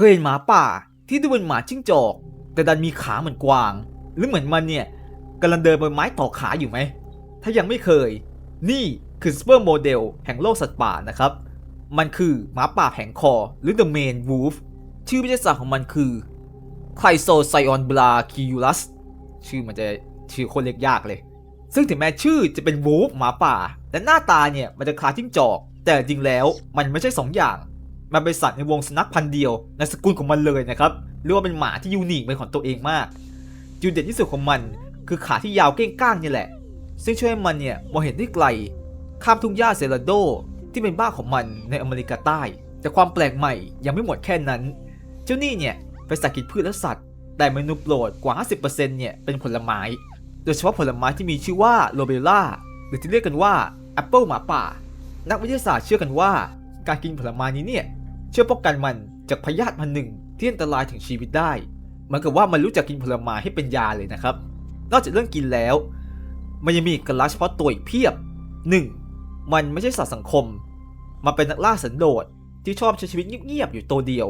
เคยเห็นหมาป่าที่ดูเป็นหมาจิ้งจอก แต่ดันมีขาเหมือนกวาง หรือเหมือนมันเนี่ยกำลังเดินบนไม้ต่อขาอยู่ไหม ถ้ายังไม่เคย นี่คือซูเปอร์โมเดลแห่งโลกสัตว์ป่านะครับ มันคือหมาป่าแผงคอหรือ The Main Wolf ชื่อวิทยาศาสตร์ของมันคือไคลโซไซออนบลาคิวลัสชื่อมันจะชื่อคนเรียกยากเลย ซึ่งถึงแม้ชื่อจะเป็นวูฟหมาป่าแต่หน้าตาเนี่ยมันจะคล้ายจิ้งจอก แต่จริงแล้วมันไม่ใช่สองอย่าง มันเป็นสัตว์ในวงสุนัขพันธุ์เดียวในสกุลของมันเลยนะครับเรียกว่าเป็นหมาที่ยูนิคเป็นของตัวเองมาก จุดเด่นที่สุดของมันคือขาที่ยาวเก้งก้างนี่แหละ ซึ่งช่วยให้มันเนี่ยมองเห็นได้ไกล ข้ามทุ่งหญ้าเซราโด ที่เป็นบ้านของมันในอเมริกาใต้ แต่ความแปลกใหม่ยังไม่หมดแค่นั้น เจ้านี่เนี่ยเป็นสัตว์กินพืชและสัตว์ แต่เมนูโปรดกว่า 50%เนี่ยเป็นผลไม้ โดยเฉพาะผลไม้ที่มีชื่อว่าโรเบล่าหรือที่เรียกกันว่าแอปเปิลหมาป่า นักวิทยาศาสตร์เชื่อกันว่า การกินผลไม้นี้เนี่ย ช่วยป้องกันมันจากพยาธิพันหนึ่งที่อันตรายถึงชีวิตได้เหมือนกับว่ามันรู้จักกินผลไม้ให้เป็นยาเลยนะครับ นอกจากเรื่องกินแล้ว มันยังมีกลักษณ์เฉพาะตัวอีกเพียบ 1. มันไม่ใช่สัตว์สังคม มันเป็นนักล่าสันโดษที่ชอบใช้ชีวิตเงียบๆอยู่ตัวเดียว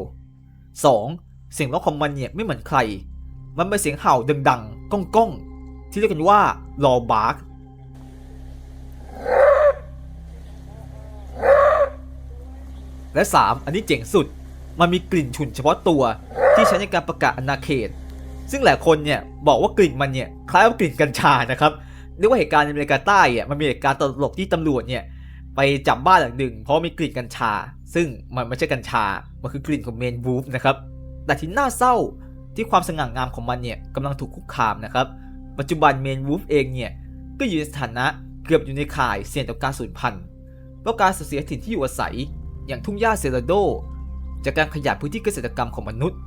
2. เสียงร้องของมันเนี่ยไม่เหมือนใคร มันเป็นเสียงเห่าดังๆ ก้องๆ ที่เรียกกันว่าลอบาร์ก และ 3. อันนี้เจ๋งสุด มันมีกลิ่นฉุนเฉพาะตัว ที่ใช้ในการประกาศอาณาเขต ซึ่งหลายคนเนี่ยบอกว่ากลิ่นมันเนี่ยคล้ายกับกลิ่นกัญชานะครับเรียกว่าเหตุการณ์ในอเมริกาใต้อะมันมีเหตุการณ์ตลกที่ตำรวจเนี่ยไปจับบ้านหลังหนึ่งเพราะมีกลิ่นกัญชา ซึ่งมันไม่ใช่กัญชา มันคือกลิ่นของเมนวูฟนะครับ แต่ที่น่าเศร้าที่ความสง่างามของมันเนี่ยกำลังถูกคุกคามนะครับ ปัจจุบันเมนวูฟเองเนี่ยก็อยู่ในสถานะเกือบอยู่ในข่ายเสี่ยงต่อการสูญพันธุ์เพราะการสูญเสียถิ่นที่อยู่อาศัย อย่างทุ่งหญ้าเซราโด จากการขยายพื้นที่เกษตรกรรมของมนุษย์